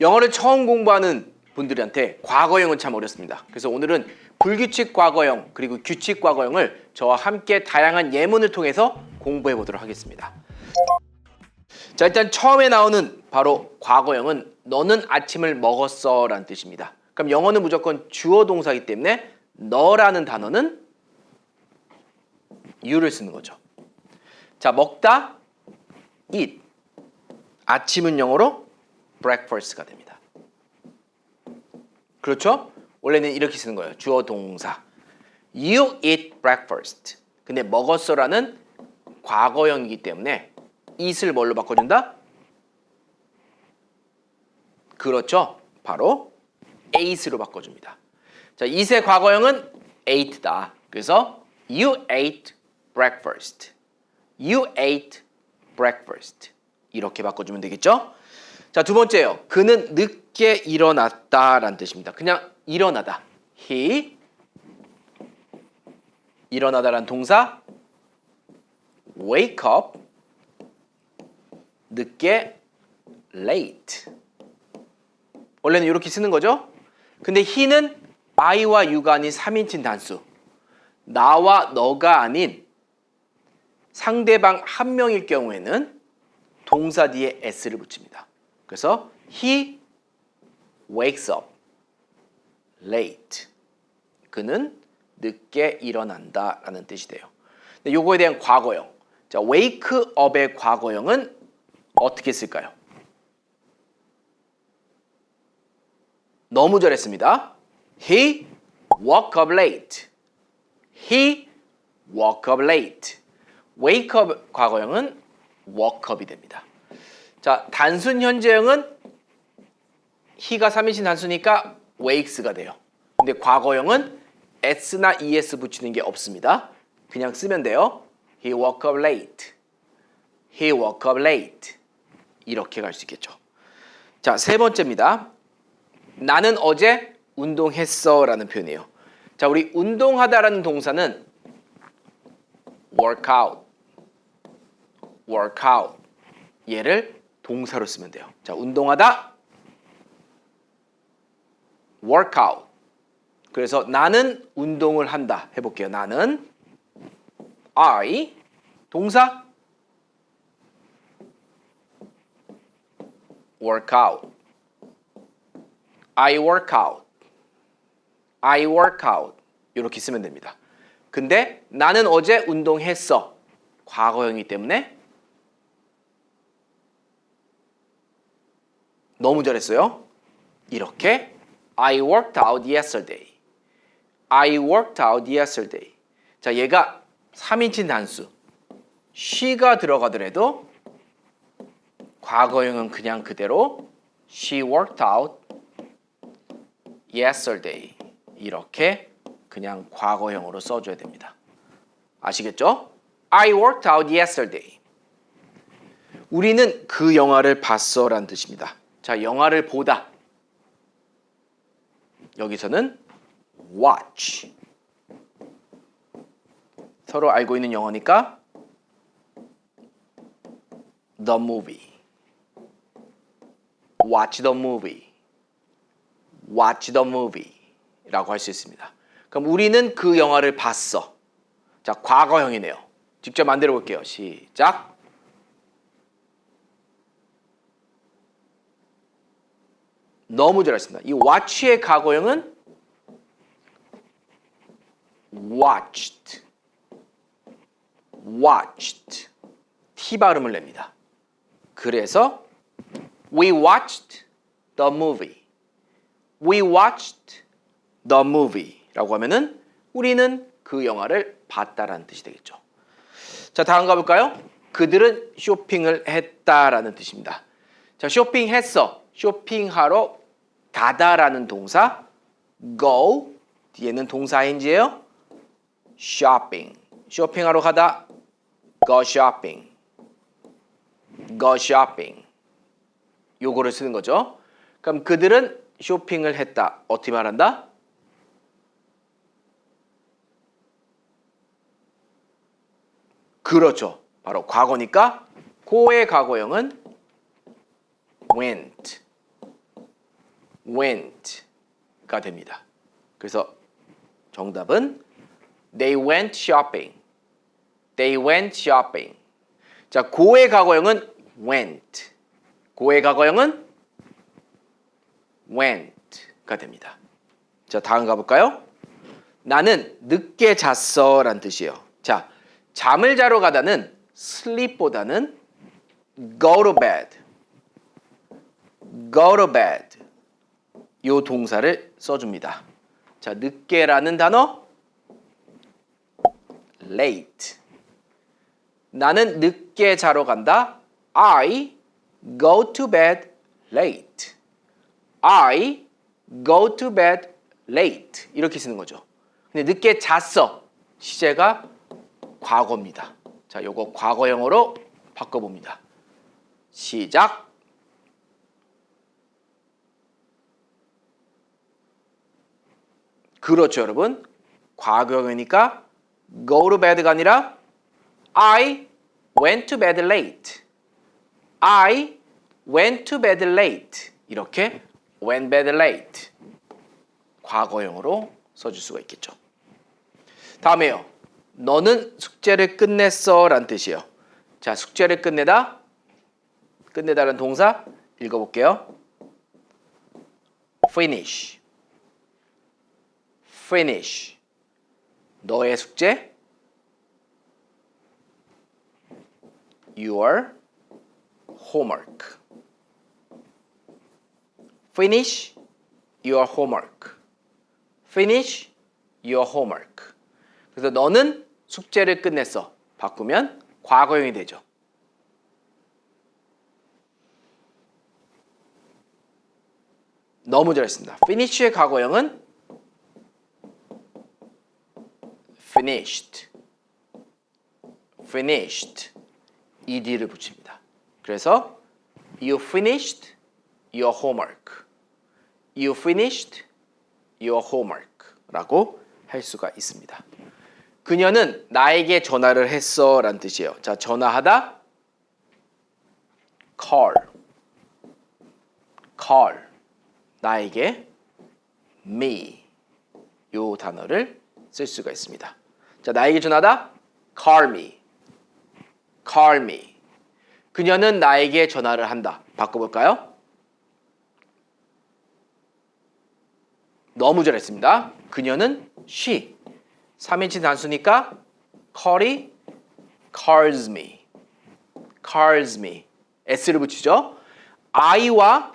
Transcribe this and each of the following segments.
영어를 처음 공부하는 분들한테 과거형은 참 어렵습니다. 그래서 오늘은 불규칙 과거형 그리고 규칙 과거형을 저와 함께 다양한 예문을 통해서 공부해 보도록 하겠습니다. 자 일단 처음에 나오는 바로 과거형은 너는 아침을 먹었어 라는 뜻입니다. 그럼 영어는 무조건 주어 동사이기 때문에 너라는 단어는 you를 쓰는 거죠. 자 먹다 eat 아침은 영어로 breakfast가 됩니다. 그렇죠? 원래는 이렇게 쓰는 거예요. 주어 동사. You eat breakfast. 근데 먹었어라는 과거형이기 때문에 eat을 뭘로 바꿔준다? 그렇죠. 바로 ate로 바꿔줍니다. 자, eat의 과거형은 ate다. 그래서 you ate breakfast. You ate breakfast. 이렇게 바꿔주면 되겠죠? 자, 두 번째요. 그는 늦게 일어났다라는 뜻입니다. 그냥 일어나다. He 일어나다라는 동사 wake up 늦게 late 원래는 이렇게 쓰는 거죠. 근데 he는 I와 you가 아닌 3인칭 단수 나와 너가 아닌 상대방 한 명일 경우에는 동사 뒤에 s를 붙입니다. 그래서 he wakes up late. 그는 늦게 일어난다 라는 뜻이 돼요. 근데 요거에 대한 과거형. 자, wake up의 과거형은 어떻게 쓸까요? 너무 잘했습니다. He woke up late. He woke up late. wake up 과거형은 woke up이 됩니다. 자, 단순 현재형은 he가 3인칭 단수니까 wakes가 돼요. 근데 과거형은 s나 es 붙이는 게 없습니다. 그냥 쓰면 돼요. He woke up late. He woke up late. 이렇게 갈 수 있겠죠. 자, 세 번째입니다. 나는 어제 운동했어 라는 표현이에요. 자, 우리 운동하다라는 동사는 workout, workout 얘를 동사로 쓰면 돼요. 자, 운동하다 workout. 그래서 나는 운동을 한다 해 볼게요. 나는 I 동사 workout. I workout. I workout. 이렇게 쓰면 됩니다. 근데 나는 어제 운동했어. 과거형이기 때문에 너무 잘했어요. 이렇게 I worked out yesterday. I worked out yesterday. 자, 얘가 3인칭 단수. she가 들어가더라도 과거형은 그냥 그대로 she worked out yesterday. 이렇게 그냥 과거형으로 써줘야 됩니다. 아시겠죠? I worked out yesterday. 우리는 그 영화를 봤어라는 뜻입니다. 자, 영화를 보다. 여기서는 watch. 서로 알고 있는 영어니까 the movie. watch the movie. watch the movie. 라고 할 수 있습니다. 그럼 우리는 그 영화를 봤어. 자, 과거형이네요. 직접 만들어 볼게요. 시작. 너무 잘했습니다. 이 watch의 과거형은 watched. watched. T 발음을 냅니다. 그래서 we watched the movie. we watched the movie라고 하면은 우리는 그 영화를 봤다라는 뜻이 되겠죠. 자, 다음 가볼까요? 그들은 쇼핑을 했다라는 뜻입니다. 자, 쇼핑했어. 쇼핑하러 가다라는 동사 go 뒤에는 동사 ing예요. shopping. 쇼핑하러 가다 go shopping. go shopping. 요거를 쓰는 거죠. 그럼 그들은 쇼핑을 했다. 어떻게 말한다? 그렇죠. 바로 과거니까 고의 과거형은 went. Went가 됩니다. 그래서 정답은 they went shopping. They went shopping. 자, 고의 과거형은 went. 고의 과거형은 went가 됩니다. 자, 다음 가볼까요? 나는 늦게 잤어 란 뜻이에요. 자, 잠을 자러 가다는 sleep보다는 go to bed. go to bed. 요 동사를 써줍니다. 자, 늦게라는 단어 late. 나는 늦게 자러 간다. I go to bed late. I go to bed late. 이렇게 쓰는 거죠. 근데 늦게 잤어. 시제가 과거입니다. 자, 요거 과거형으로 바꿔 봅니다. 시작. 그렇죠, 여러분. 과거형이니까 go to bed가 아니라 I went to bed late. I went to bed late. 이렇게 went bed late. 과거형으로 써줄 수가 있겠죠. 다음에요. 너는 숙제를 끝냈어 라는 뜻이에요. 자, 숙제를 끝내다. 끝내다는 동사 읽어볼게요. finish. Finish. 너의 숙제 your homework. finish your homework. finish your homework. 그래서 너는 숙제를 끝냈어. 바꾸면 과거형이 되죠. 너무 잘했습니다. finish의 과거형은 finished. finished. ed를 붙입니다. 그래서 you finished your homework. you finished your homework라고 할 수가 있습니다. 그녀는 나에게 전화를 했어 라는 뜻이에요. 자, 전화하다 call call 나에게 me 요 단어를 쓸 수가 있습니다. 자, 나에게 전화다 call me call me 그녀는 나에게 전화를 한다. 바꿔볼까요? 너무 잘했습니다. 그녀는 she 3인칭 단수니까 call이 calls me calls me s를 붙이죠. I와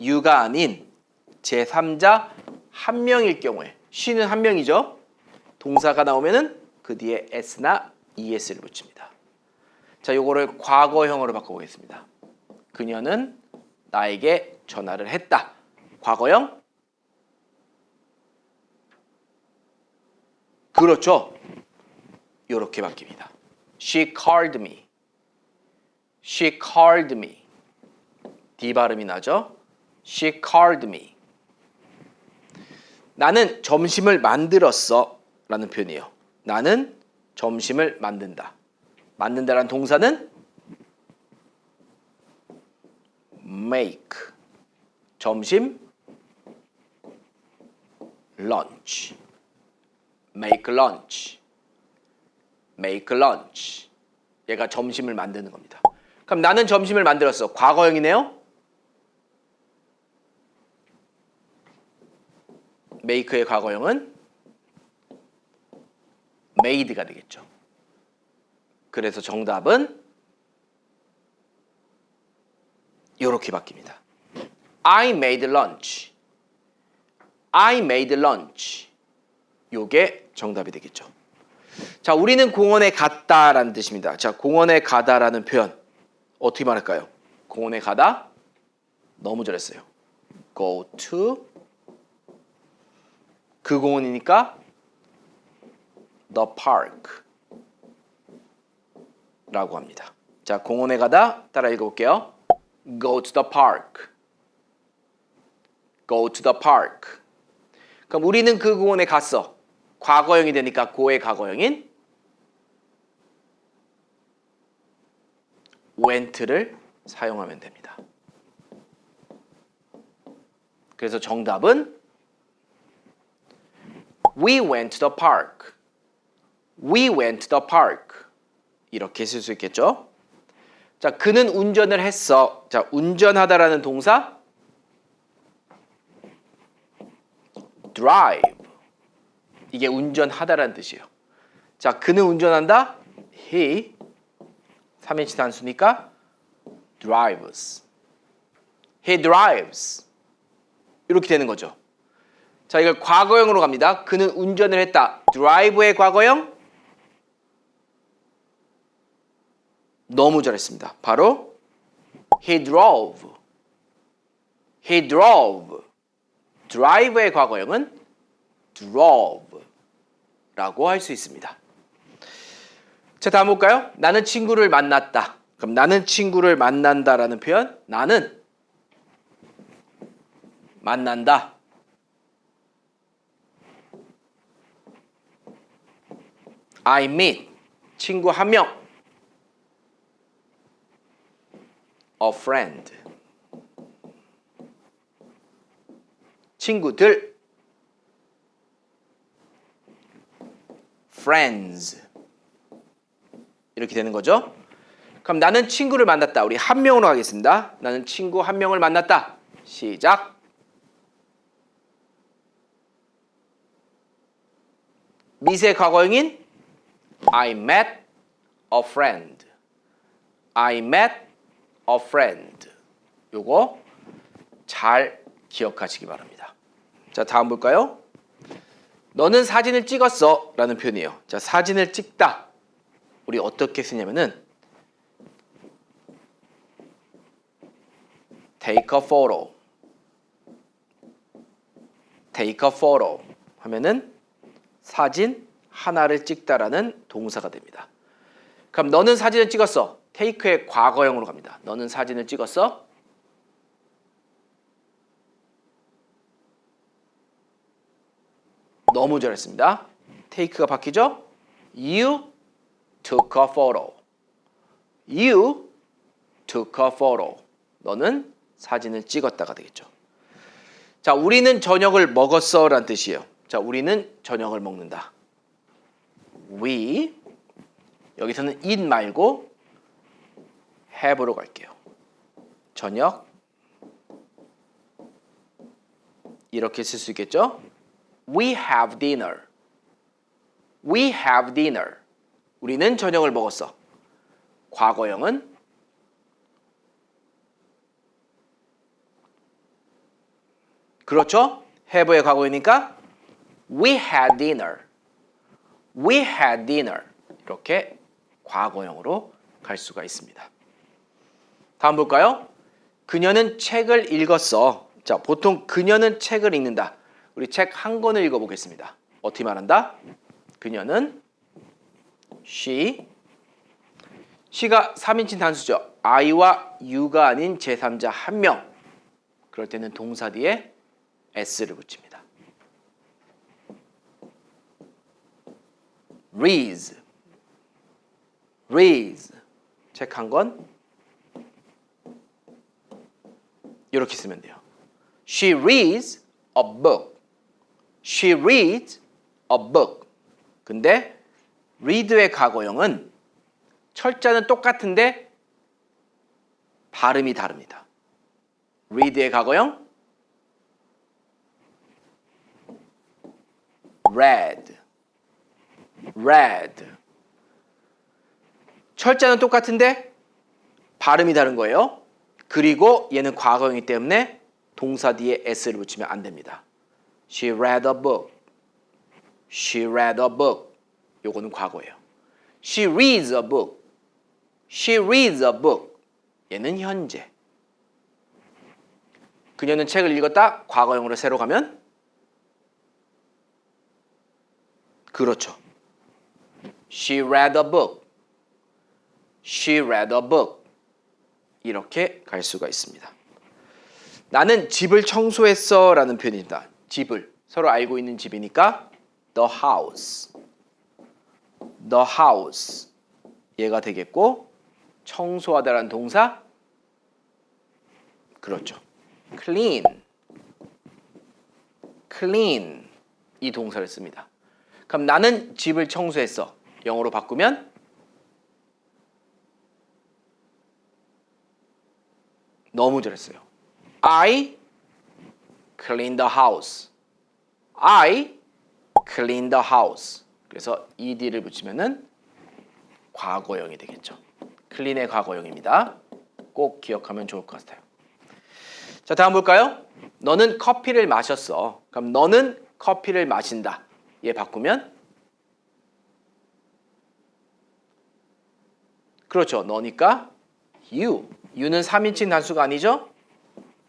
you가 아닌 제3자 한 명일 경우에 she는 한 명이죠. 동사가 나오면은 그 뒤에 s나 es를 붙입니다. 자, 요거를 과거형으로 바꿔보겠습니다. 그녀는 나에게 전화를 했다. 과거형 그렇죠. 이렇게 바뀝니다. She called me. She called me. D 발음이 나죠? She called me. 나는 점심을 만들었어 라는 표현이에요. 나는 점심을 만든다. 만든다라는 동사는 make. 점심 lunch. make lunch. make lunch. 얘가 점심을 만드는 겁니다. 그럼 나는 점심을 만들었어. 과거형이네요. make의 과거형은 made가 되겠죠. 그래서 정답은 이렇게 바뀝니다. I made lunch. I made lunch. 요게 정답이 되겠죠. 자, 우리는 공원에 갔다라는 뜻입니다. 자, 공원에 가다라는 표현 어떻게 말할까요? 공원에 가다 너무 잘했어요. Go to 그 공원이니까 the park 라고 합니다. 자, 공원에 가다 따라 읽어볼게요. Go to the park. Go to the park. 그럼 우리는 그 공원에 갔어. 과거형이 되니까 고의 과거형인 went를 사용하면 됩니다. 그래서 정답은 We went to the park. We went to the park. 이렇게 쓸 수 있겠죠? 자, 그는 운전을 했어. 자, 운전하다라는 동사 drive. 이게 운전하다라는 뜻이에요. 자, 그는 운전한다. He 3인칭 단수니까 drives. He drives. 이렇게 되는 거죠. 자, 이걸 과거형으로 갑니다. 그는 운전을 했다. drive의 과거형 너무 잘했습니다. 바로 he drove. he drove. drive의 과거형은 drove 라고 할 수 있습니다. 자, 다음 볼까요? 나는 친구를 만났다. 그럼 나는 친구를 만난다라는 표현 나는 만난다. I meet 친구 한 명. A friend 친구들 friends 이렇게 되는 거죠. 그럼 나는 친구를 만났다. 우리 한 명으로 하겠습니다. 나는 친구 한 명을 만났다. 시작. 미세 과거형인 I met a friend. I met a friend. 요거 잘 기억하시기 바랍니다. 자, 다음 볼까요? 너는 사진을 찍었어 라는 표현이에요. 자, 사진을 찍다. 우리 어떻게 쓰냐면은 take a photo. take a photo 하면은 사진 하나를 찍다라는 동사가 됩니다. 그럼 너는 사진을 찍었어. Take의 과거형으로 갑니다. 너는 사진을 찍었어. 너무 잘했습니다. take가 바뀌죠? You took a photo. You took a photo. 너는 사진을 찍었다가 되겠죠. 자, 우리는 저녁을 먹었어 라는 뜻이에요. 자, 우리는 저녁을 먹는다. We 여기서는 eat 말고 have로 갈게요. 저녁 이렇게 쓸 수 있겠죠? We have dinner. We have dinner. 우리는 저녁을 먹었어. 과거형은 그렇죠? have의 과거이니까 we had dinner. We had dinner. 이렇게 과거형으로 갈 수가 있습니다. 다음 볼까요? 그녀는 책을 읽었어. 자, 보통 그녀는 책을 읽는다. 우리 책 한 권을 읽어보겠습니다. 어떻게 말한다? 그녀는 she she가 3인칭 단수죠. I와 you가 아닌 제3자 한 명. 그럴 때는 동사 뒤에 s를 붙입니다. reads reads 책 한 권 이렇게 쓰면 돼요. She reads a book. She reads a book. 근데 read의 과거형은 철자는 똑같은데 발음이 다릅니다. read의 과거형 read. read. 철자는 똑같은데 발음이 다른 거예요. 그리고 얘는 과거형이기 때문에 동사 뒤에 s를 붙이면 안 됩니다. She read a book. She read a book. 요거는 과거예요. She reads a book. She reads a book. 얘는 현재. 그녀는 책을 읽었다. 과거형으로 새로 가면 그렇죠. She read a book. She read a book. 이렇게 갈 수가 있습니다. 나는 집을 청소했어 라는 표현입니다. 집을 서로 알고 있는 집이니까 the house. the house. 얘가 되겠고 청소하다라는 동사 그렇죠. clean. clean 이 동사를 씁니다. 그럼 나는 집을 청소했어. 영어로 바꾸면 너무 잘했어요. I clean the house. I clean the house. 그래서 ed를 붙이면은 과거형이 되겠죠. clean의 과거형입니다. 꼭 기억하면 좋을 것 같아요. 자, 다음 볼까요? 너는 커피를 마셨어. 그럼 너는 커피를 마신다. 얘 바꾸면 그렇죠. 너니까 you. You는 3인칭 단수가 아니죠?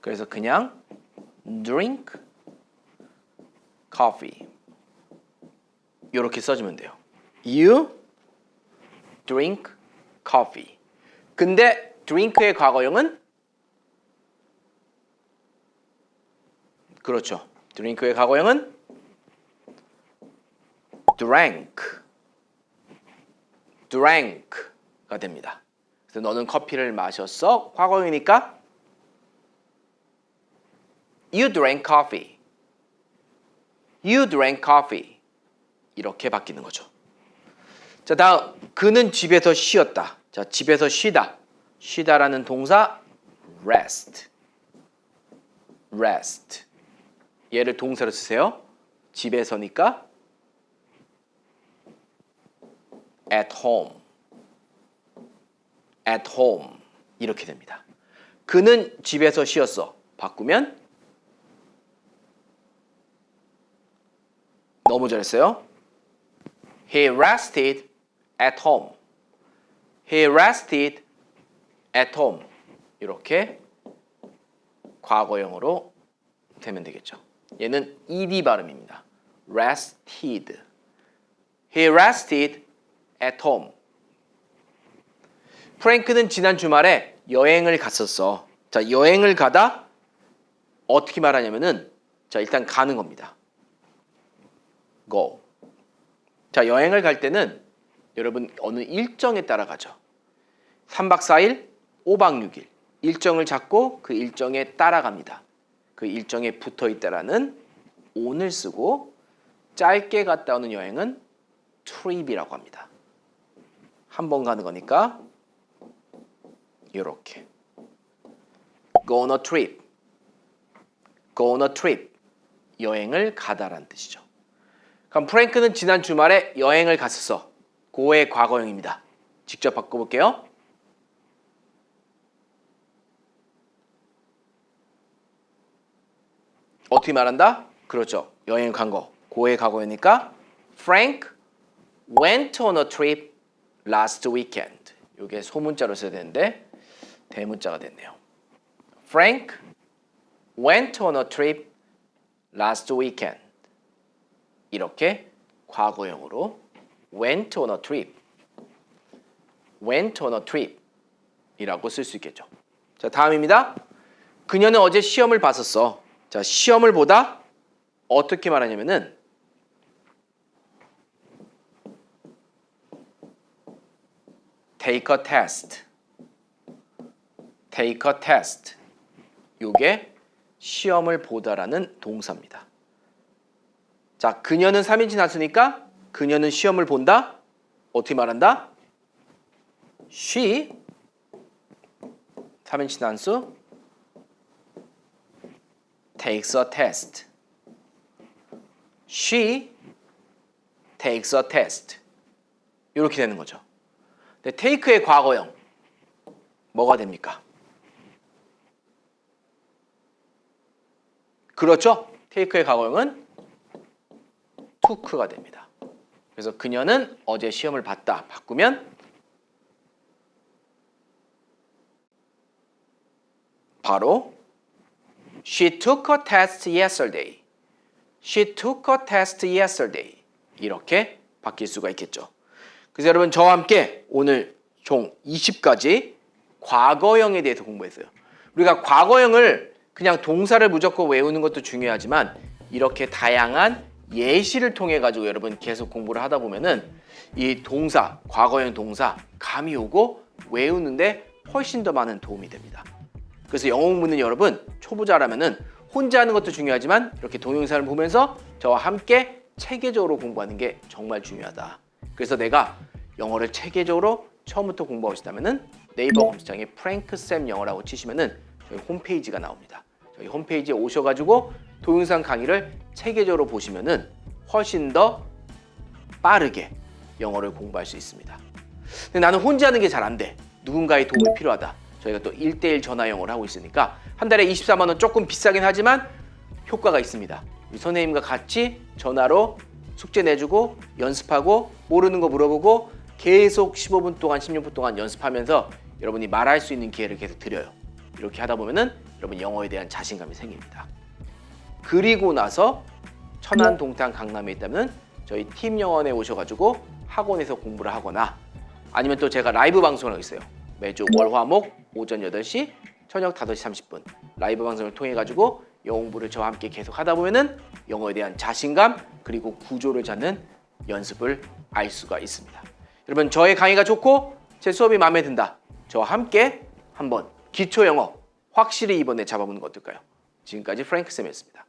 그래서 그냥 drink coffee. 이렇게 써주면 돼요. You drink coffee. 근데 drink의 과거형은 그렇죠. drink의 과거형은 drank. drank가 됩니다. 그래서 너는 커피를 마셨어. 과거형이니까 you drank coffee. you drank coffee. 이렇게 바뀌는 거죠. 자, 다음 그는 집에서 쉬었다. 자, 집에서 쉬다. 쉬다라는 동사 rest. rest. 얘를 동사로 쓰세요. 집에서니까 at home. At home. 이렇게 됩니다. 그는 집에서 쉬었어. 바꾸면 너무 잘했어요. He rested at home. He rested at home. 이렇게 과거형으로 되면 되겠죠. 얘는 ed 발음입니다. rested. He rested at home. 프랭크는 지난 주말에 여행을 갔었어. 자, 여행을 가다 어떻게 말하냐면은 자, 일단 가는 겁니다. go. 자, 여행을 갈 때는 여러분 어느 일정에 따라 가죠. 3박 4일, 5박 6일. 일정을 잡고 그 일정에 따라갑니다. 그 일정에 붙어 있다라는 on을 쓰고 짧게 갔다 오는 여행은 trip이라고 합니다. 한 번 가는 거니까 이렇게 go on a trip. go on a trip. 여행을 가다라는 뜻이죠. 그럼 프랭크는 지난 주말에 여행을 갔었어. 고의 과거형입니다. 직접 바꿔볼게요. 어떻게 말한다? 그렇죠. 여행 간 거. 고의 과거이니까 Frank went on a trip last weekend. 이게 소문자로 써야 되는데 대문자가 됐네요. Frank went on a trip last weekend. 이렇게 과거형으로 went on a trip, went on a trip 이라고 쓸 수 있겠죠. 자, 다음입니다. 그녀는 어제 시험을 봤었어. 자, 시험을 보다 어떻게 말하냐면은 take a test. Take a test. 요게 시험을 보다라는 동사입니다. 자, 그녀는 3인칭 단수니까 그녀는 시험을 본다. 어떻게 말한다? She 3인칭 단수 takes a test. She takes a test. 이렇게 되는 거죠. 근데 take의 과거형 뭐가 됩니까? 그렇죠. take의 과거형은 took가 됩니다. 그래서 그녀는 어제 시험을 봤다. 바꾸면 바로 She took a test yesterday. She took a test yesterday. 이렇게 바뀔 수가 있겠죠. 그래서 여러분 저와 함께 오늘 총 20가지 과거형에 대해서 공부했어요. 우리가 과거형을 그냥 동사를 무조건 외우는 것도 중요하지만 이렇게 다양한 예시를 통해 가지고 여러분 계속 공부를 하다 보면은 이 동사, 과거형 동사 감이 오고 외우는데 훨씬 더 많은 도움이 됩니다. 그래서 영어 공부는 여러분 초보자라면은 혼자 하는 것도 중요하지만 이렇게 동영상을 보면서 저와 함께 체계적으로 공부하는 게 정말 중요하다. 그래서 내가 영어를 체계적으로 처음부터 공부하고 싶다면은 네이버 검색창에 프랭크 쌤 영어라고 치시면은 저희 홈페이지가 나옵니다. 저희 홈페이지에 오셔가지고 동영상 강의를 체계적으로 보시면은 훨씬 더 빠르게 영어를 공부할 수 있습니다. 근데 나는 혼자 하는 게 잘 안 돼. 누군가의 도움이 필요하다. 저희가 또 1대1 전화 영어를 하고 있으니까 한 달에 24만 원 조금 비싸긴 하지만 효과가 있습니다. 우리 선생님과 같이 전화로 숙제 내주고 연습하고 모르는 거 물어보고 계속 15분 동안 16분 동안 연습하면서 여러분이 말할 수 있는 기회를 계속 드려요. 이렇게 하다 보면은 여러분 영어에 대한 자신감이 생깁니다. 그리고 나서 천안, 동탄, 강남에 있다면 저희 팀 영원에 오셔가지고 학원에서 공부를 하거나 아니면 또 제가 라이브 방송을 하고 있어요. 매주 월화목 오전 8시, 저녁 5시 30분 라이브 방송을 통해 가지고 영어 공부를 저와 함께 계속 하다 보면은 영어에 대한 자신감 그리고 구조를 잡는 연습을 알 수가 있습니다. 여러분 저의 강의가 좋고 제 수업이 마음에 든다. 저와 함께 한번 기초 영어 확실히 이번에 잡아보는 거 어떨까요? 지금까지 프랭크 쌤이었습니다.